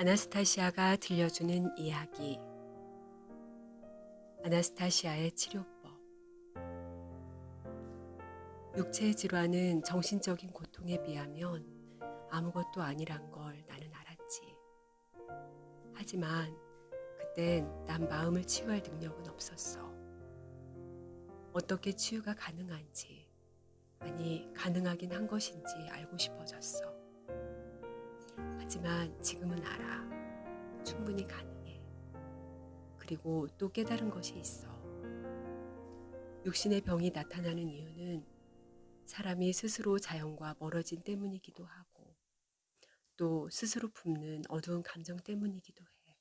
아나스타시아가 들려주는 이야기. 아나스타시아의 치료법. 육체의 질환은 정신적인 고통에 비하면 아무것도 아니란 걸 나는 알았지. 하지만 그땐 난 마음을 치유할 능력은 없었어. 어떻게 치유가 가능한지, 아니, 가능하긴 한 것인지 알고 싶어졌어. 하지만 지금은 알아. 충분히 가능해. 그리고 또 깨달은 것이 있어. 육신의 병이 나타나는 이유는 사람이 스스로 자연과 멀어진 때문이기도 하고 또 스스로 품는 어두운 감정 때문이기도 해.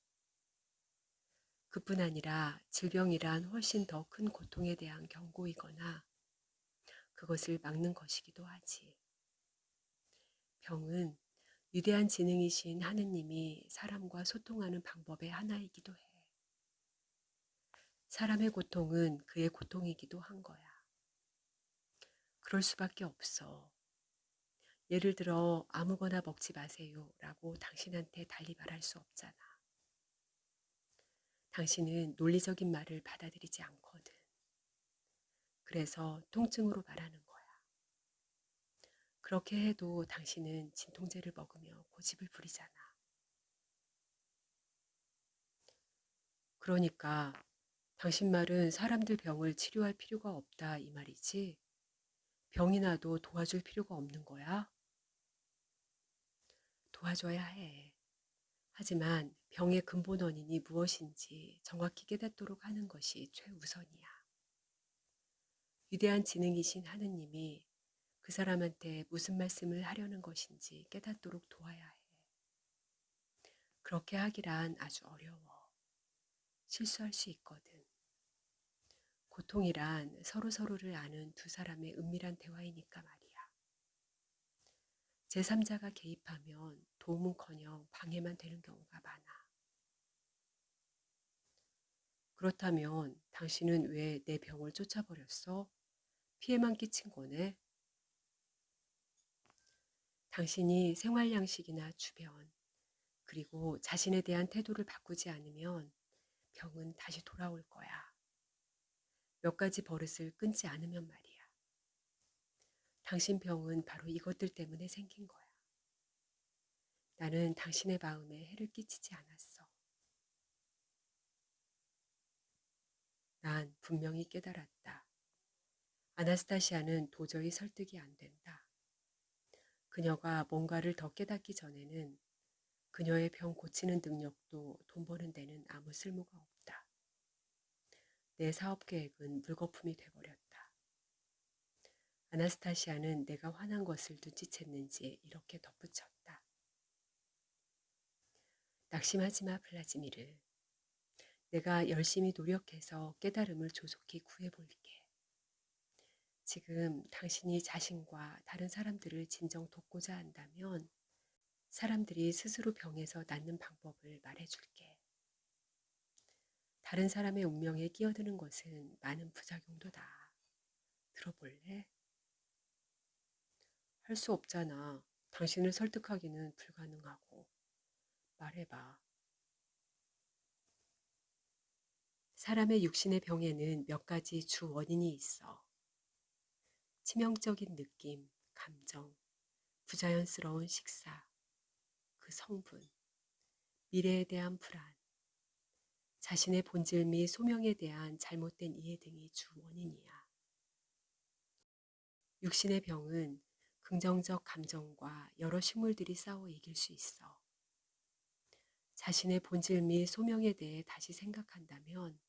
그뿐 아니라 질병이란 훨씬 더 큰 고통에 대한 경고이거나 그것을 막는 것이기도 하지. 병은 위대한 지능이신 하느님이 사람과 소통하는 방법의 하나이기도 해. 사람의 고통은 그의 고통이기도 한 거야. 그럴 수밖에 없어. 예를 들어 아무거나 먹지 마세요 라고 당신한테 달리 말할 수 없잖아. 당신은 논리적인 말을 받아들이지 않거든. 그래서 통증으로 말하는 거야. 그렇게 해도 당신은 진통제를 먹으며 고집을 부리잖아. 그러니까 당신 말은 사람들 병을 치료할 필요가 없다 이 말이지. 병이 나도 도와줄 필요가 없는 거야? 도와줘야 해. 하지만 병의 근본 원인이 무엇인지 정확히 깨닫도록 하는 것이 최우선이야. 위대한 지능이신 하느님이 그 사람한테 무슨 말씀을 하려는 것인지 깨닫도록 도와야 해. 그렇게 하기란 아주 어려워. 실수할 수 있거든. 고통이란 서로서로를 아는 두 사람의 은밀한 대화이니까 말이야. 제3자가 개입하면 도움은커녕 방해만 되는 경우가 많아. 그렇다면 당신은 왜 내 병을 쫓아버렸어? 피해만 끼친 거네? 당신이 생활 양식이나 주변, 그리고 자신에 대한 태도를 바꾸지 않으면 병은 다시 돌아올 거야. 몇 가지 버릇을 끊지 않으면 말이야. 당신 병은 바로 이것들 때문에 생긴 거야. 나는 당신의 마음에 해를 끼치지 않았어. 난 분명히 깨달았다. 아나스타시아는 도저히 설득이 안 된다. 그녀가 뭔가를 더 깨닫기 전에는 그녀의 병 고치는 능력도 돈 버는 데는 아무 쓸모가 없다. 내 사업 계획은 물거품이 돼버렸다. 아나스타시아는 내가 화난 것을 눈치챘는지 이렇게 덧붙였다. 낙심하지 마, 플라지미르. 내가 열심히 노력해서 깨달음을 조속히 구해볼게. 지금 당신이 자신과 다른 사람들을 진정 돕고자 한다면 사람들이 스스로 병에서 낫는 방법을 말해줄게. 다른 사람의 운명에 끼어드는 것은 많은 부작용도다. 들어볼래? 할 수 없잖아. 당신을 설득하기는 불가능하고. 말해봐. 사람의 육신의 병에는 몇 가지 주 원인이 있어. 치명적인 느낌, 감정, 부자연스러운 식사, 그 성분, 미래에 대한 불안, 자신의 본질 및 소명에 대한 잘못된 이해 등이 주 원인이야. 육신의 병은 긍정적 감정과 여러 식물들이 싸워 이길 수 있어. 자신의 본질 및 소명에 대해 다시 생각한다면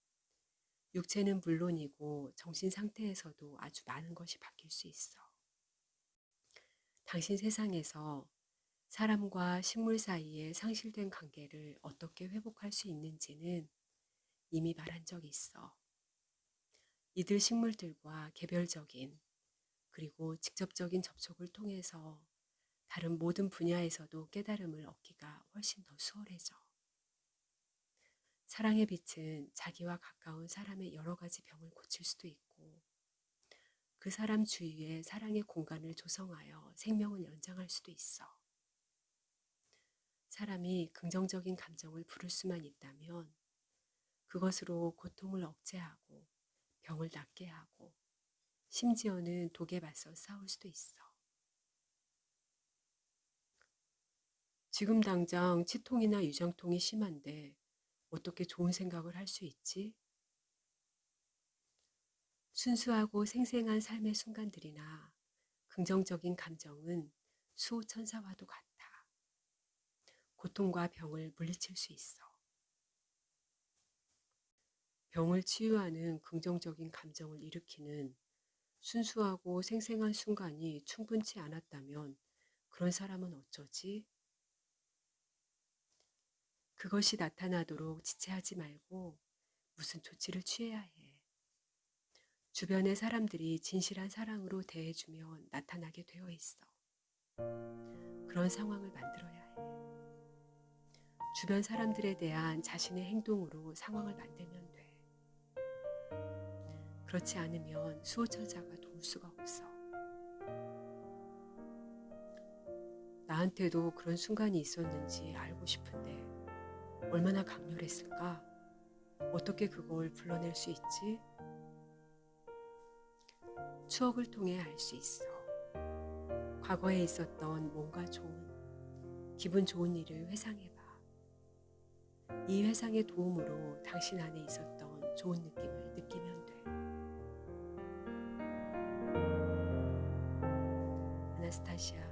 육체는 물론이고 정신 상태에서도 아주 많은 것이 바뀔 수 있어. 당신 세상에서 사람과 식물 사이의 상실된 관계를 어떻게 회복할 수 있는지는 이미 말한 적이 있어. 이들 식물들과 개별적인 그리고 직접적인 접촉을 통해서 다른 모든 분야에서도 깨달음을 얻기가 훨씬 더 수월해져. 사랑의 빛은 자기와 가까운 사람의 여러 가지 병을 고칠 수도 있고, 그 사람 주위에 사랑의 공간을 조성하여 생명을 연장할 수도 있어. 사람이 긍정적인 감정을 부를 수만 있다면 그것으로 고통을 억제하고 병을 낫게 하고 심지어는 독에 맞서 싸울 수도 있어. 지금 당장 치통이나 유정통이 심한데 어떻게 좋은 생각을 할 수 있지? 순수하고 생생한 삶의 순간들이나 긍정적인 감정은 수호천사와도 같아. 고통과 병을 물리칠 수 있어. 병을 치유하는 긍정적인 감정을 일으키는 순수하고 생생한 순간이 충분치 않았다면 그런 사람은 어쩌지? 그것이 나타나도록 지체하지 말고 무슨 조치를 취해야 해. 주변의 사람들이 진실한 사랑으로 대해주면 나타나게 되어 있어. 그런 상황을 만들어야 해. 주변 사람들에 대한 자신의 행동으로 상황을 만들면 돼. 그렇지 않으면 수호천사가 도울 수가 없어. 나한테도 그런 순간이 있었는지 알고 싶은데 얼마나 강렬했을까? 어떻게 그걸 불러낼 수 있지? 추억을 통해 알 수 있어. 과거에 있었던 뭔가 좋은, 기분 좋은 일을 회상해봐. 이 회상의 도움으로 당신 안에 있었던 좋은 느낌을 느끼면 돼. 아나스타시아